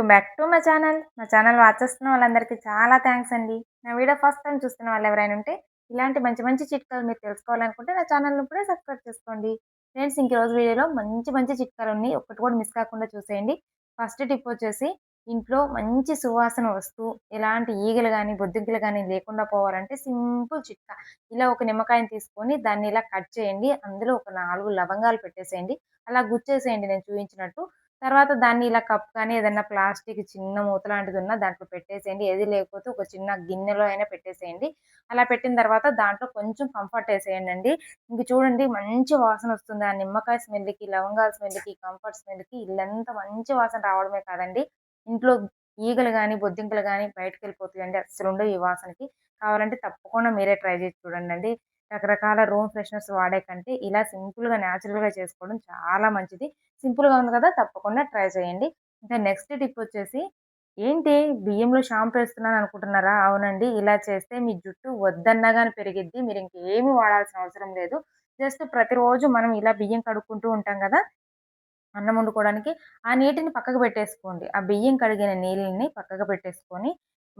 Welcome back to మా channel మా channel watch చేస్తున్న వాళ్ళందరికీ చాలా థ్యాంక్స్ అండి. నా వీడియో ఫస్ట్ టైం చూస్తున్న వాళ్ళు ఎవరైనా ఉంటే ఇలాంటి మంచి మంచి చిట్కాలు మీరు తెలుసుకోవాలనుకుంటే నా ఛానల్ని ఇప్పుడే సబ్స్క్రైబ్ చేసుకోండి. ఫ్రెండ్స్ ఇంక రోజు వీడియోలో మంచి మంచి చిట్కాలు ఉన్నాయి. ఒకటి కూడా మిస్ కాకుండా చూసేయండి. ఫస్ట్ టిప్ వచ్చేసి ఇంట్లో మంచి సువాసన వస్తూ ఎలాంటి ఈగలు కానీ బొద్దింకలు కానీ లేకుండా పోవాలంటే సింపుల్ చిట్కా. ఇలా ఒక నిమ్మకాయని తీసుకొని దాన్ని ఇలా కట్ చేయండి. అందులో ఒక నాలుగు లవంగాలు పెట్టేసేయండి. అలా గుచ్చేసేయండి నేను చూపించినట్టు. తర్వాత దాన్ని ఇలా కప్ కానీ ఏదైనా ప్లాస్టిక్ చిన్న మూత లాంటిది ఉన్నా దాంట్లో పెట్టేసేయండి. ఏది లేకపోతే ఒక చిన్న గిన్నెలో అయినా పెట్టేసేయండి. అలా పెట్టిన తర్వాత దాంట్లో కొంచెం కంఫర్ట్ వేసేయండి అండి ఇంక చూడండి మంచి వాసన వస్తుంది. ఆ నిమ్మకాయ స్మెల్కి లవంగాల స్మెల్కి కంఫర్ట్ స్మెల్కి ఇల్లంతా మంచి వాసన రావడమే కాదండి. ఇంట్లో ఈగలు కానీ బొద్దింకలు కానీ బయటకు వెళ్ళిపోతాయండి అసలు ఉండవు ఈ వాసనకి. కావాలంటే తప్పకుండా మీరే ట్రై చేసి చూడండి అండి రకరకాల రూమ్ ఫ్రెషనర్స్ వాడే కంటే ఇలా సింపుల్గా న్యాచురల్గా చేసుకోవడం చాలా మంచిది. సింపుల్గా ఉంది కదా తప్పకుండా ట్రై చేయండి. ఇంకా నెక్స్ట్ టిప్ వచ్చేసి ఏంటి? బియ్యంలో షాంపూ వేస్తున్నాను అనుకుంటున్నారా? అవునండి. ఇలా చేస్తే మీ జుట్టు వద్దన్నా కానీ పెరిగిద్ది. మీరు ఇంకేమీ వాడాల్సిన అవసరం లేదు. జస్ట్ ప్రతిరోజు మనం ఇలా బియ్యం కడుక్కుంటూ ఉంటాం కదా అన్నం వండుకోవడానికి ఆ నీటిని పక్కకు పెట్టేసుకోండి. ఆ బియ్యం కడిగిన నీళ్ళని పక్కకు పెట్టేసుకొని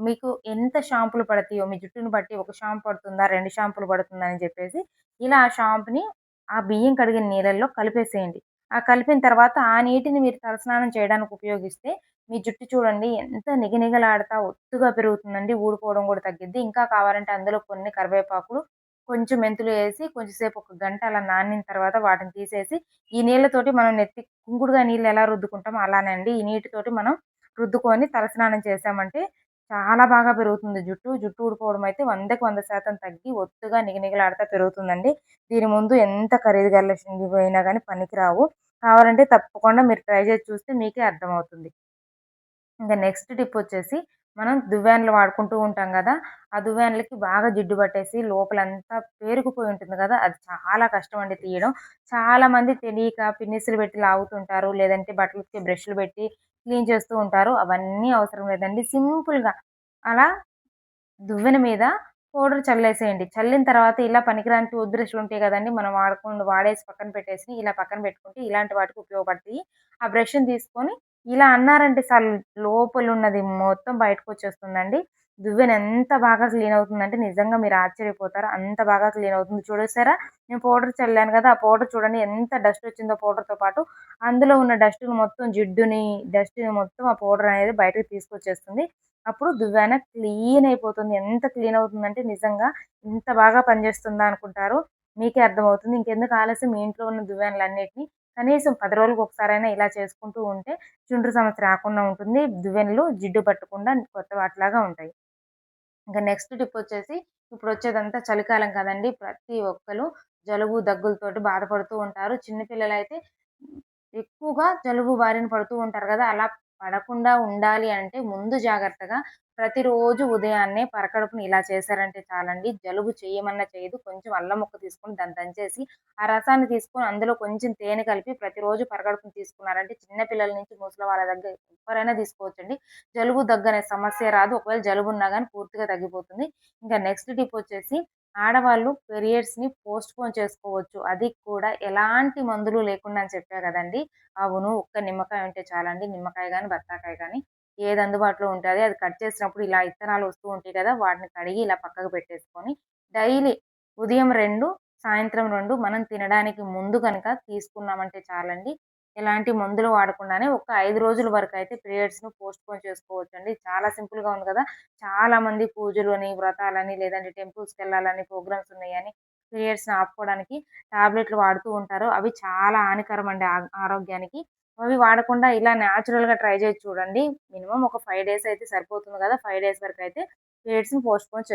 మీకు ఎంత షాంపులు పడతాయో మీ జుట్టుని బట్టి ఒక షాంపు పడుతుందా రెండు షాంపులు పడుతుందా అని చెప్పేసి ఇలా ఆ షాంపుని ఆ బియ్యం కడిగిన నీళ్ళల్లో కలిపేసేయండి. ఆ కలిపిన తర్వాత ఆ నీటిని మీరు తలస్నానం చేయడానికి ఉపయోగిస్తే మీ జుట్టు చూడండి ఎంత నిగనిగలాడతా ఒత్తుగా పెరుగుతుందండి ఊడిపోవడం కూడా తగ్గిద్ది. ఇంకా కావాలంటే అందులో కొన్ని కరివేపాకులు కొంచెం మెంతులు వేసి కొంచెంసేపు ఒక గంట అలా నానిన తర్వాత వాటిని తీసేసి ఈ నీళ్ళతోటి మనం నెత్తి కుంకుడుగా నీళ్ళు ఎలా రుద్దుకుంటామో అలానే అండి. ఈ నీటితోటి మనం రుద్దుకొని తలస్నానం చేసామంటే చాలా బాగా పెరుగుతుంది. జుట్టు జుట్టు ఊడిపోవడం అయితే వందకి వంద శాతం తగ్గి ఒత్తుగా నిగనిగలాడతా పెరుగుతుందండి. దీని ముందు ఎంత ఖరీదు గల పోయినా కానీ పనికిరావు కావాలంటే తప్పకుండా మీరు ట్రై చేసి చూస్తే మీకే అర్థమవుతుంది. ఇంకా నెక్స్ట్ టిప్ వచ్చేసి మనం దువ్వాన్లు వాడుకుంటూ ఉంటాం కదా ఆ దువ్వాన్లకి బాగా జిడ్డు పట్టేసి లోపలంతా పేరుకుపోయి ఉంటుంది కదా అది చాలా కష్టం అండి తీయడం చాలామంది తెలియక పిన్నిసులు పెట్టి లాగుతుంటారు లేదంటే బట్టలకి బ్రష్లు పెట్టి క్లీన్ చేస్తూ ఉంటారు అవన్నీ అవసరం లేదండి. సింపుల్గా అలా దువ్వెన మీద పౌడర్ చల్లేసేయండి. చల్లిన తర్వాత ఇలా పనికిరాని టూత్ బ్రష్లు ఉంటాయి కదండి మనం వాడకుండా వాడేసి పక్కన పెట్టేసి ఇలా పక్కన పెట్టుకుంటే ఇలాంటి వాటికి ఉపయోగపడతాయి. ఆ బ్రష్ని తీసుకొని ఇలా అన్నారంటే సార్ లోపల ఉన్నది మొత్తం బయటకు వచ్చేస్తుందండి. దువ్వెన ఎంత బాగా క్లీన్ అవుతుందంటే నిజంగా మీరు ఆశ్చర్యపోతారు. అంత బాగా క్లీన్ అవుతుంది. చూడేసారా నేను పౌడర్ చల్లాను కదా ఆ పౌడర్ చూడండి ఎంత డస్ట్ వచ్చిందో పౌడర్తో పాటు. అందులో ఉన్న డస్ట్ని మొత్తం జిడ్డుని డస్ట్ని మొత్తం ఆ పౌడర్ అనేది బయటకు తీసుకొచ్చేస్తుంది. అప్పుడు దువ్వెన క్లీన్ అయిపోతుంది. ఎంత క్లీన్ అవుతుందంటే నిజంగా ఇంత బాగా పనిచేస్తుందా అనుకుంటారు. మీకే అర్థమవుతుంది. ఇంకెందుకు ఆలస్యం? మీ ఇంట్లో ఉన్న దువ్వెనలన్నిటిని కనీసం పది రోజులకు ఒకసారైనా ఇలా చేసుకుంటూ ఉంటే చుండ్రు సమస్య రాకుండా ఉంటుంది. దువ్వెనలు జిడ్డు పట్టకుండా కొత్త వాటిలాగా ఉంటాయి. ఇంకా నెక్స్ట్ టిప్ వచ్చేసి ఇప్పుడు వచ్చేదంతా చలికాలం కదండి. ప్రతి ఒక్కరు జలుబు దగ్గులతోటి బాధపడుతూ ఉంటారు. చిన్నపిల్లలు అయితే ఎక్కువగా జలుబు బారిన పడుతూ ఉంటారు కదా! అలా పడకుండా ఉండాలి అంటే ముందు జాగ్రత్తగా ప్రతిరోజు ఉదయాన్నే పరకడుపుని ఇలా చేశారంటే చాలండి. జలుబు చేయమన్నా చేయదు. కొంచెం అల్లం ముక్క తీసుకొని దాన్ని దంచేసి ఆ రసాన్ని తీసుకొని అందులో కొంచెం తేనె కలిపి ప్రతిరోజు పరకడుపుని తీసుకున్నారంటే చిన్నపిల్లల నుంచి ముసలి వాళ్ళ దగ్గర ఎవరైనా తీసుకోవచ్చండి. జలుబు దగ్గనే సమస్య రాదు. ఒకవేళ జలుబు ఉన్నా కానీ పూర్తిగా తగ్గిపోతుంది. ఇంకా నెక్స్ట్ టిప్ వచ్చేసి ఆడవాళ్ళు పీరియడ్స్ని పోస్ట్ పోన్ చేసుకోవచ్చు. అది కూడా ఎలాంటి మందులు లేకుండా అని చెప్పా కదండి. అవును ఒక్క నిమ్మకాయ ఉంటే చాలండి. నిమ్మకాయ కానీ బత్తాకాయ కానీ ఏది అందుబాటులో ఉంటుంది అది కట్ చేసినప్పుడు ఇలా ఇత్తనాలు వస్తూ ఉంటాయి కదా వాటిని కడిగి ఇలా పక్కకు పెట్టేసుకొని డైలీ ఉదయం రెండు సాయంత్రం రెండు మనం తినడానికి ముందు కనుక తీసుకున్నామంటే చాలండి. ఎలాంటి మందులు వాడకుండానే ఒక ఐదు రోజుల వరకు అయితే పీరియడ్స్ను పోస్ట్ పోన్ చేసుకోవచ్చు అండి చాలా సింపుల్గా ఉంది కదా! చాలామంది పూజలు అని వ్రతాలని లేదంటే టెంపుల్స్కి వెళ్ళాలని ప్రోగ్రామ్స్ ఉన్నాయని పీరియడ్స్ని ఆపుకోవడానికి టాబ్లెట్లు వాడుతూ ఉంటారు. అవి చాలా హానికరం అండి ఆరోగ్యానికి. అవి వాడకుండా ఇలా న్యాచురల్గా ట్రై చేసి చూడండి. మినిమం ఒక ఫైవ్ డేస్ అయితే సరిపోతుంది కదా! ఫైవ్ డేస్ వరకు అయితే పీరియడ్స్ని పోస్ట్ పోన్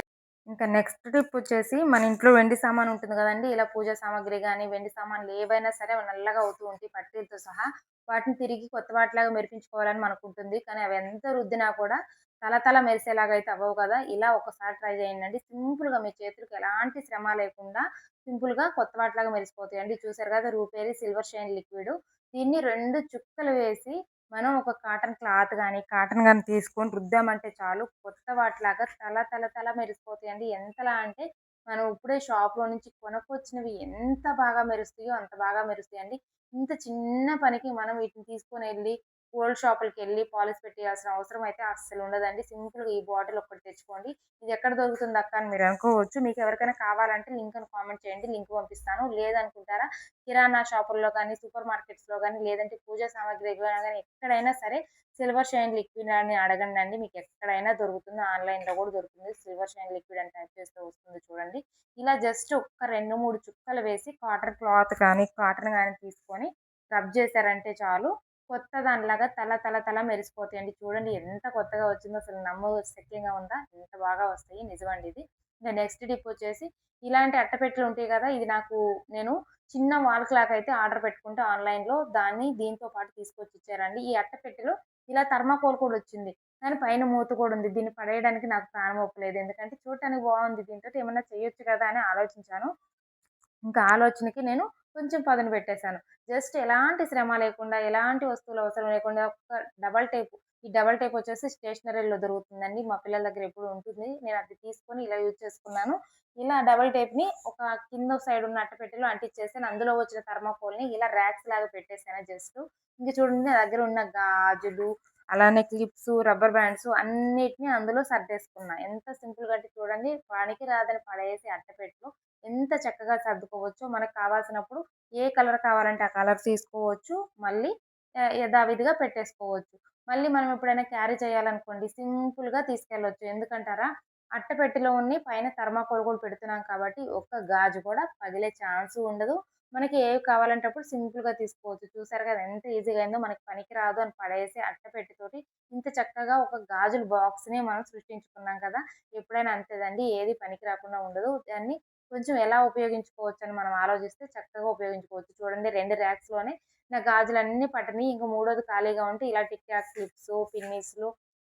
ఇంకా నెక్స్ట్ టిప్ వచ్చేసి మన ఇంట్లో వెండి సామాన్ ఉంటుంది కదండి. ఇలా పూజ సామాగ్రి కానీ వెండి సామాన్లు ఏవైనా సరే నల్లగా అవుతూ ఉంటాయి పట్టీలతో సహా. వాటిని తిరిగి కొత్త వాటిలాగా మెరిపించుకోవాలని మనకుంటుంది. కానీ అవి ఎంత రుద్దినా కూడా తల తల మెరిసేలాగా అయితే అవ్వవు కదా. ఇలా ఒకసారి ట్రై చేయండి సింపుల్గా మీ చేతులకు ఎలాంటి శ్రమ లేకుండా సింపుల్గా కొత్త వాటిలాగా మెరిసిపోతాయండి. చూసారు కదా రూపేరి సిల్వర్ షైన్ లిక్విడ్. దీన్ని రెండు చుక్కలు వేసి మనం ఒక కాటన్ క్లాత్ కానీ కాటన్ కానీ తీసుకొని రుద్దామంటే చాలు కొత్త వాటిలాగా తల తల తల మెరిసిపోతాయండి. ఎంతలా అంటే మనం ఇప్పుడే షాప్లో నుంచి కొనుక్కొచ్చినవి ఎంత బాగా మెరుస్తాయో అంత బాగా మెరుస్తాయండి. ఇంత చిన్న పనికి మనం వీటిని తీసుకొని వెళ్ళి గోల్డ్ షాపులకి వెళ్ళి పాలిస్ పెట్టేయాల్సిన అవసరం అయితే అస్సలు ఉండదండి. సింపుల్గా ఈ బాటిల్ ఒకటి తెచ్చుకోండి. ఇది ఎక్కడ దొరుకుతుంది అక్క అని మీరు అనుకోవచ్చు. మీకు ఎవరికైనా కావాలంటే లింక్ అని కామెంట్ చేయండి. లింక్ పంపిస్తాను. లేదనుకుంటారా కిరాణా షాపుల్లో కానీ సూపర్ మార్కెట్స్లో కానీ లేదంటే పూజా సామాగ్రి కానీ ఎక్కడైనా సరే సిల్వర్ షైన్ లిక్విడ్ అని అడగండి అండి. మీకు ఎక్కడైనా దొరుకుతుంది ఆన్లైన్లో కూడా దొరుకుతుంది. సిల్వర్ షైన్ లిక్విడ్ అని టైప్ చేస్తే వస్తుంది చూడండి. ఇలా జస్ట్ ఒక్క రెండు మూడు చుక్కలు వేసి కాటన్ క్లాత్ కానీ కాటన్ కానీ తీసుకొని రబ్ చేశారంటే చాలు. కొత్త దానిలాగా తల తల తల మెరిసిపోతాయండి చూడండి ఎంత కొత్తగా వచ్చిందో అసలు నమ్మ శక్యంగా ఉందా? ఎంత బాగా వస్తాయి? నిజమండి ఇది. ఇంకా నెక్స్ట్ డిప్ వచ్చేసి ఇలాంటి అట్టపెట్టెలు ఉంటాయి కదా ఇది నాకు నేను చిన్న వాల్ క్లాక్ అయితే ఆర్డర్ పెట్టుకుంటే ఆన్లైన్లో దాన్ని దీంతో పాటు తీసుకొచ్చి ఇచ్చారండి. ఈ అట్టపెట్టెలో ఇలా థర్మాకోల్ కూడా వచ్చింది. దాని పైన మూత కూడా ఉంది. దీన్ని పడేయడానికి నాకు ప్రాణం ఒప్పలేదు. ఎందుకంటే చూడటానికి బాగుంది. దీంతో ఏమన్నా చేయొచ్చు కదా అని ఆలోచించాను. ఇంకా ఆలోచనకి నేను కొంచెం పదును పెట్టేశాను. జస్ట్ ఎలాంటి శ్రమ లేకుండా ఎలాంటి వస్తువులు అవసరం లేకుండా ఒక డబల్ టేప్ ఈ డబల్ టేప్ వచ్చేసి స్టేషనరీలో దొరుకుతుందండి. మా పిల్లల దగ్గర ఎప్పుడు ఉంటుంది. నేను అది తీసుకొని ఇలా యూజ్ చేసుకున్నాను. ఇలా డబల్ టేప్ని ఒక కింద సైడ్ ఉన్న అట్టపెట్టెలో అంటించేసాను అందులో వచ్చిన థర్మాకోల్ని ఇలా ర్యాక్స్ లాగా పెట్టేసాను జస్ట్. ఇంక చూడండి నా దగ్గర ఉన్న గాజులు అలానే క్లిప్స్ రబ్బర్ బ్యాండ్స్ అన్నిటిని అందులో సర్దేసుకున్నా. ఎంత సింపుల్గా అంటే చూడండి పనికి రాదని పడేసి అట్టపెట్టెలో ఎంత చక్కగా సర్దుకోవచ్చో మనకు కావాల్సినప్పుడు ఏ కలర్ కావాలంటే ఆ కలర్ తీసుకోవచ్చు. మళ్ళీ యథావిధిగా పెట్టేసుకోవచ్చు. మళ్ళీ మనం ఎప్పుడైనా క్యారీ చేయాలనుకోండి సింపుల్గా తీసుకెళ్ళవచ్చు ఎందుకంటారా? అట్టపెట్టెలో ఉన్ని పైన థర్మాకోల్ కూడా పెడుతున్నాం కాబట్టి ఒక్క గాజు కూడా పగిలే ఛాన్స్ ఉండదు. మనకి ఏవి కావాలంటే అప్పుడు సింపుల్గా తీసుకోవచ్చు. చూసారు కదా ఎంత ఈజీగా అయిందో మనకి పనికి రాదు అని పడేసి అట్టపెట్టెతోటి ఇంత చక్కగా ఒక గాజుల బాక్స్ని మనం సృష్టించుకున్నాం కదా! ఎప్పుడైనా అంతేదండి. ఏది పనికి రాకుండా ఉండదు. దాన్ని కొంచెం ఎలా ఉపయోగించుకోవచ్చు అని మనం ఆలోచిస్తే చక్కగా ఉపయోగించుకోవచ్చు. చూడండి రెండు ర్యాక్స్లోనే నా గాజులన్నీ పట్టని ఇంకా మూడోది ఖాళీగా ఉంటే ఇలా టిక్ టాక్ క్లిప్స్ పిన్నీస్లు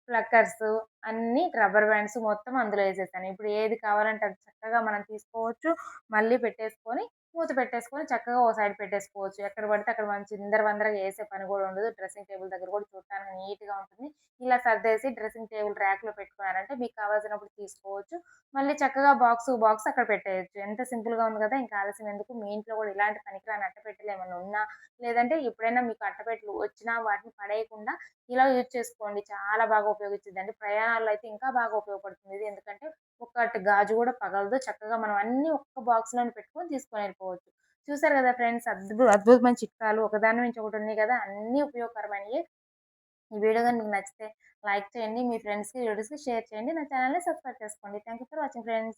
ప్లక్కర్స్ అన్ని రబ్బర్ బ్యాండ్స్ మొత్తం అందులో వేసేసాను. ఇప్పుడు ఏది కావాలంటే అది చక్కగా మనం తీసుకోవచ్చు. మళ్ళీ పెట్టేసుకొని మూత పెట్టేసుకొని చక్కగా ఓ సైడ్ పెట్టేసుకోవచ్చు. ఎక్కడ పడితే అక్కడ మంచి చిందర వందరగా వేసే పని కూడా ఉండదు. డ్రెస్సింగ్ టేబుల్ దగ్గర కూడా చూడటానికి నీట్గా ఉంటుంది. ఇలా సర్దేసి డ్రెస్సింగ్ టేబుల్ ర్యాక్లో పెట్టుకున్నారంటే మీకు కావాల్సినప్పుడు తీసుకోవచ్చు. మళ్ళీ చక్కగా బాక్స్ బాక్స్ అక్కడ పెట్టేయచ్చు. ఎంత సింపుల్గా ఉంది కదా! ఇంకా ఆలస్యం ఎందుకు? మీ ఇంట్లో కూడా ఇలాంటి పనికిరాని అట్టపెట్టెలు ఏమైనా ఉన్నా లేదంటే ఎప్పుడైనా మీకు అట్టపెట్టెలు వచ్చినా వాటిని పడేయకుండా ఇలా యూజ్ చేసుకోండి. చాలా బాగా ఉపయోగించిందండి ప్రయాణాల్లో అయితే ఇంకా బాగా ఉపయోగపడుతుంది ఇది. ఎందుకంటే ఒక్కటి గాజు కూడా పగలదు. చక్కగా మనం అన్ని ఒక్క బాక్స్లోనే పెట్టుకొని తీసుకొని వెళ్ళిపోవచ్చు. చూసారు కదా ఫ్రెండ్స్ అద్భుత అద్భుతమైన చిట్కాలు. ఒకదాని నుంచి ఒకటి ఉన్నాయి కదా అన్నీ ఉపయోగకరమైనవి. ఈ వీడియో కానీ మీకు నచ్చితే లైక్ చేయండి మీ ఫ్రెండ్స్కి వీడియోస్కి షేర్ చేయండి. నా ఛానల్ని సబ్స్క్రైబ్ చేసుకోండి. Thank you for watching friends.